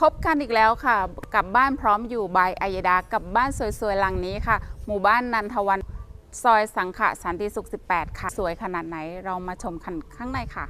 พบกันอีกแล้วค่ะ กับบ้านพร้อมอยู่บายอายดา กับบ้านสวยๆหลังนี้ค่ะ หมู่บ้านนันทวันซอยสังขะสันติสุข 18 ค่ะ สวยขนาดไหนเรามาชมกันข้างในค่ะ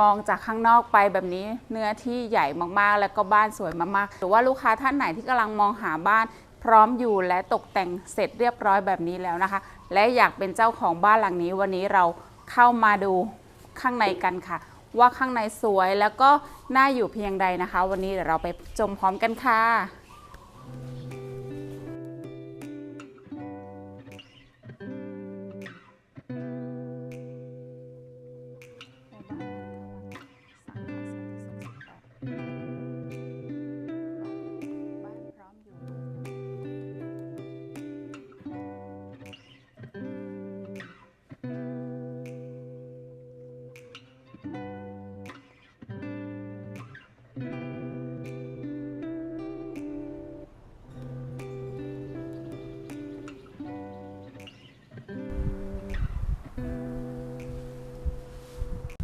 มองจากข้างนอกไปแบบนี้เนื้อที่ใหญ่มากๆ แล้วก็บ้านสวยมากๆ หรือว่าลูกค้าท่านไหนที่กำลังมองหาบ้านพร้อมอยู่และตกแต่งเสร็จเรียบร้อยแบบนี้แล้วนะคะ และอยากเป็นเจ้าของบ้านหลังนี้ วันนี้เราเข้ามาดูข้างในกันค่ะ ว่าข้างในสวยแล้วก็น่าอยู่เพียงใดนะคะ วันนี้เดี๋ยวเราไปชมพร้อมกันค่ะ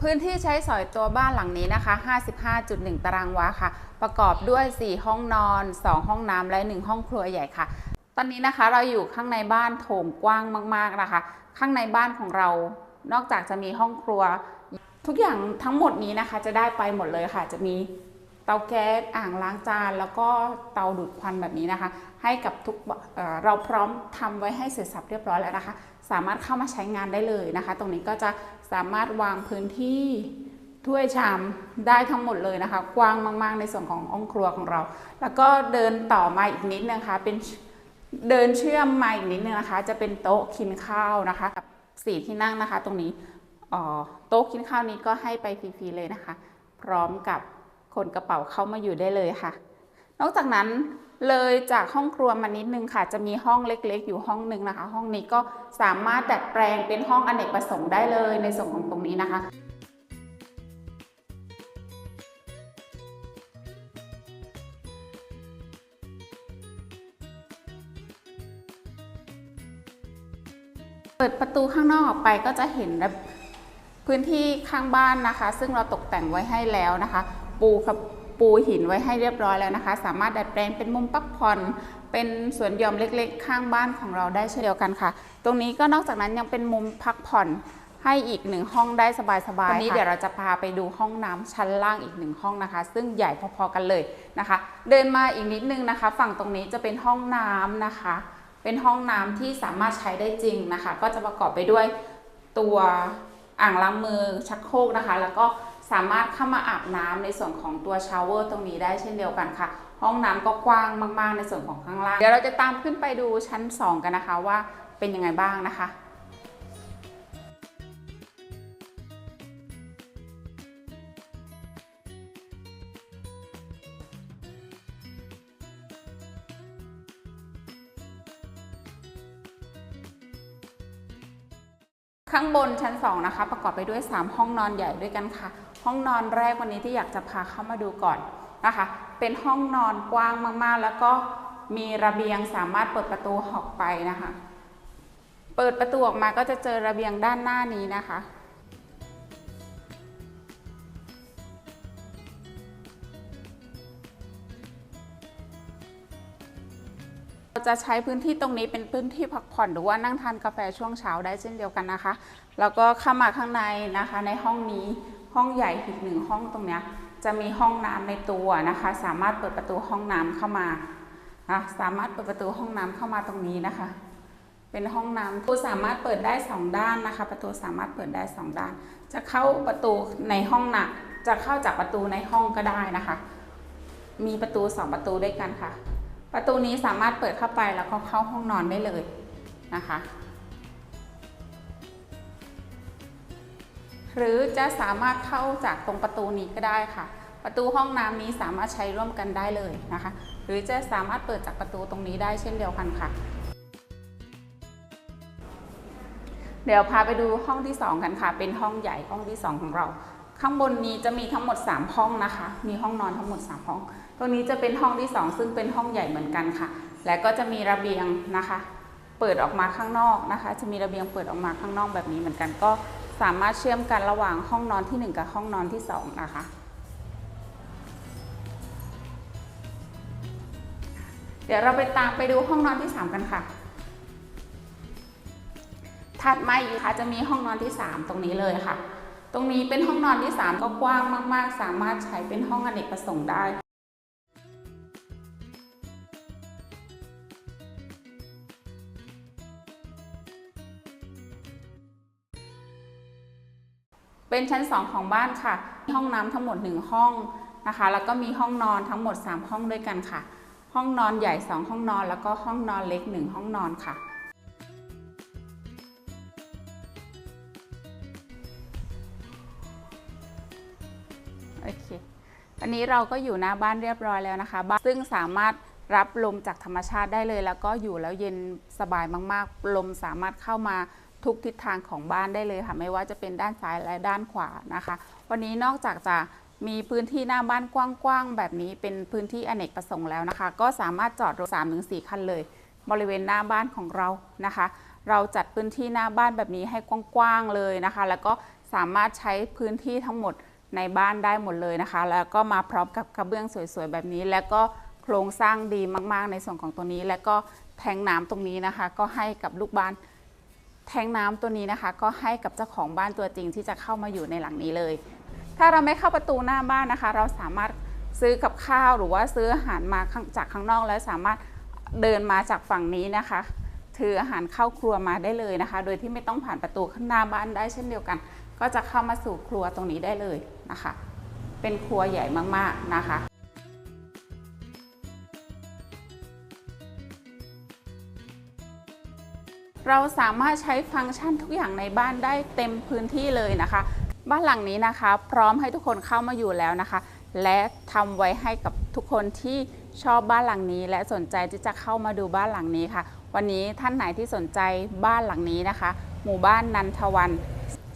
พื้นที่ใช้สอยตัวบ้านหลังนี้นะคะ 55.1 ตารางวาค่ะ ประกอบด้วย 4 ห้องนอน 2 ห้องน้ำและ 1 ห้องครัวใหญ่ค่ะ ตอนนี้นะคะเราอยู่ข้างในบ้านโถงกว้างมากๆนะคะ ข้างในบ้านของเรา นอกจากจะมีห้องครัว ทุกอย่างทั้งหมดนี้นะคะ จะได้ไปหมดเลยค่ะ จะมี เตาแก๊สอ่างล้างจาน แล้วก็เตาดูดควันแบบนี้นะคะ ให้กับทุกเเราพร้อมทำไว้ให้เสร็จสับเรียบร้อยแล้วนะคะ สามารถเข้ามาใช้งานได้เลยนะคะ ตรงนี้ก็จะสามารถวางพื้นที่ถ้วยชามได้ทั้งหมดเลยนะคะ กว้างมาก ๆ ในส่วนขององครัวของเรา แล้วก็เดินต่อมาอีกนิดนึงนะคะเป็นเดินเชื่อมมาอีกนิดนึงนะคะ จะเป็นโต๊ะกินข้าวนะคะกับสี่ที่นั่งนะคะ ตรงนี้โต๊ะกินข้าวนี้ก็ให้ไปฟรีๆเลยนะคะ พร้อมกับ คนกระเป๋าเข้ามาอยู่ได้เลยค่ะ นอกจากนั้นเลยจากห้องครัวมานิดนึงค่ะ จะมีห้องเล็กๆ อยู่ห้องหนึ่งนะคะ ห้องนี้ก็สามารถดัดแปลงเป็นห้องอเนกประสงค์ได้เลยในส่วนของตรงนี้นะคะเปิดประตูข้างนอกออกไปก็จะเห็นพื้นที่ข้างบ้านนะคะ ซึ่งเราตกแต่งไว้ให้แล้วนะคะ ปูครับปูหินไว้ให้เรียบร้อยแล้วนะคะ สามารถดัดแปลงเป็นมุมพักผ่อน เป็นสวนหย่อมเล็กๆ ข้างบ้านของเราได้เช่นเดียวกันค่ะ ตรงนี้ก็นอกจากนั้นยังเป็นมุมพักผ่อนให้อีกหนึ่งห้องได้สบายๆวันนี้เดี๋ยวเราจะพาไปดูห้องน้ำชั้นล่างอีกหนึ่งห้องนะคะ ซึ่งใหญ่พอๆกันเลยนะคะ เดินมาอีกนิดนึงนะคะ ฝั่งตรงนี้จะเป็นห้องน้ำนะคะ เป็นห้องน้ำที่สามารถใช้ได้จริงนะคะ ก็จะประกอบไปด้วยตัวอ่างล้างมือชักโครกนะคะ แล้วก็ สามารถเข้ามาอาบน้ำในส่วนของตัวชาวเวอร์ตรงนี้ได้เช่นเดียวกันค่ะ ห้องน้ำก็กว้างมากๆ ในส่วนของข้างล่าง เดี๋ยวเราจะตามขึ้นไปดูชั้น 2 กันนะคะว่าเป็นยังไงบ้างนะคะข้างบนชั้น 2 นะคะ ประกอบไปด้วย 3 ห้องนอนใหญ่ด้วยกันค่ะ ห้องนอนแรกวันนี้ที่อยากจะพาเข้ามาดูก่อนนะคะ เป็นห้องนอนกว้างมากๆ แล้วก็มีระเบียงสามารถเปิดประตูออกไปนะคะ เปิดประตูออกมาก็จะเจอระเบียงด้านหน้านี้นะคะเราจะใช้พื้นที่ตรงนี้เป็นพื้นที่พักผ่อนหรือว่านั่งทานกาแฟช่วงเช้าได้เช่นเดียวกันนะคะ แล้วก็เข้ามาข้างในนะคะในห้องนี้ ห้องใหญ่อีกหนึ่งห้องตรงเนี้ยจะมีห้องน้ำในตัวนะคะ สามารถเปิดประตูห้องน้ำเข้ามาอะสามารถเปิดประตูห้องน้ำเข้ามาตรงนี้นะคะ เป็นห้องน้ำประตูสามารถเปิดได้สองด้านนะคะ ประตูสามารถเปิดได้สองด้าน จะเข้าประตูในห้องนะจะเข้าจากประตูในห้องก็ได้นะคะ มีประตูสองประตูด้วยกันค่ะ ประตูนี้สามารถเปิดเข้าไปแล้วก็เข้าห้องนอนได้เลยนะคะ หรือจะสามารถเข้าจากตรงประตูนี้ก็ได้ค่ะ ประตูห้องน้ำนี้สามารถใช้ร่วมกันได้เลยนะคะ หรือจะสามารถเปิดจากประตูตรงนี้ได้เช่นเดียวกันค่ะ เดี๋ยวพาไปดูห้องที่ 2 กันค่ะ เป็นห้องใหญ่ห้องที่ 2 ของเรา ข้างบนนี้จะมีทั้งหมด 3 ห้องนะคะ มีห้องนอนทั้งหมด 3 ห้อง ตรงนี้จะเป็นห้องที่ 2 ซึ่งเป็นห้องใหญ่เหมือนกันค่ะ และก็จะมีระเบียงนะคะ เปิดออกมาข้างนอกนะคะ จะมีระเบียงเปิดออกมาข้างนอกแบบนี้เหมือนกันก็ สามารถเชื่อมกันระหว่างห้องนอนที่ 1 กับห้องนอนที่ 2 นะคะ เดี๋ยวเราไปตามไปดูห้องนอนที่ 3 กันค่ะ ถัดมาอีกค่ะจะมีห้องนอนที่ 3 ตรงนี้เลยค่ะ ตรงนี้เป็นห้องนอนที่ 3 ก็กว้างมาก ๆ สามารถใช้เป็นห้องอเนกประสงค์ได้ เป็นชั้น 2 ของบ้านค่ะมีห้องน้ำทั้งหมด 1 ห้องนะคะ แล้วก็มีห้องนอนทั้งหมด 3 ห้องด้วยกันค่ะ ห้องนอนใหญ่ 2 ห้องนอน แล้วก็ห้องนอนเล็ก 1 ห้องนอนค่ะ โอเค อันนี้เราก็อยู่หน้าบ้านเรียบร้อยแล้วนะคะบ้านซึ่งสามารถรับลมจากธรรมชาติได้เลย แล้วก็อยู่แล้วเย็นสบายมาก ๆ ลมสามารถเข้ามา ทุกทิศทางของบ้านได้เลยค่ะ ไม่ว่าจะเป็นด้านซ้ายและด้านขวานะคะ วันนี้นอกจากจะมีพื้นที่หน้าบ้านกว้างๆ แบบนี้เป็นพื้นที่อเนกประสงค์แล้วนะคะ ก็สามารถจอดรถ3-4 คันเลย บริเวณหน้าบ้านของเรานะคะ เราจัดพื้นที่หน้าบ้านแบบนี้ให้กว้างๆเลยนะคะ แล้วก็สามารถใช้พื้นที่ทั้งหมดในบ้านได้หมดเลยนะคะ แล้วก็มาพร้อมกับกระเบื้องสวยๆ แบบนี้ แล้วก็โครงสร้างดีมากๆ ในส่วนของตัวนี้ แล้วก็แทงน้ำตรงนี้นะคะ ก็ให้กับลูกบ้าน แทงน้ำตัวนี้นะคะ ก็ให้กับเจ้าของบ้านตัวจริงที่จะเข้ามาอยู่ในหลังนี้เลย ถ้าเราไม่เข้าประตูหน้าบ้านนะคะ เราสามารถซื้อกับข้าวหรือว่าซื้ออาหารมาจากข้างนอกแล้วสามารถเดินมาจากฝั่งนี้นะคะ ถืออาหารเข้าครัวมาได้เลยนะคะ โดยที่ไม่ต้องผ่านประตูข้างหน้าบ้านได้เช่นเดียวกัน ก็จะเข้ามาสู่ครัวตรงนี้ได้เลยนะคะ เป็นครัวใหญ่มากๆนะคะ เราสามารถใช้ฟังก์ชันทุกอย่างในบ้านได้เต็มพื้นที่เลยนะคะ บ้านหลังนี้นะคะ พร้อมให้ทุกคนเข้ามาอยู่แล้วนะคะ และทำไว้ให้กับทุกคนที่ชอบบ้านหลังนี้ และสนใจที่จะเข้ามาดูบ้านหลังนี้ค่ะ วันนี้ท่านไหนที่สนใจบ้านหลังนี้นะคะ หมู่บ้านนันทวัน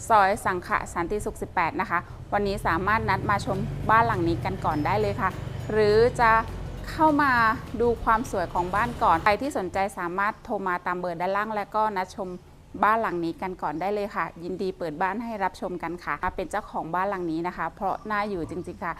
ซอยสังขะสันติสุข 18 นะคะ วันนี้สามารถนัดมาชมบ้านหลังนี้กันก่อนได้เลยค่ะ หรือจะ เข้ามาดูความสวยของบ้านก่อน ใครที่สนใจสามารถโทรมาตามเบอร์ด้านล่าง และก็นัดชมบ้านหลังนี้กันก่อนได้เลยค่ะ ยินดีเปิดบ้านให้รับชมกันค่ะ เป็นเจ้าของบ้านหลังนี้นะคะ เพราะน่าอยู่จริงๆค่ะ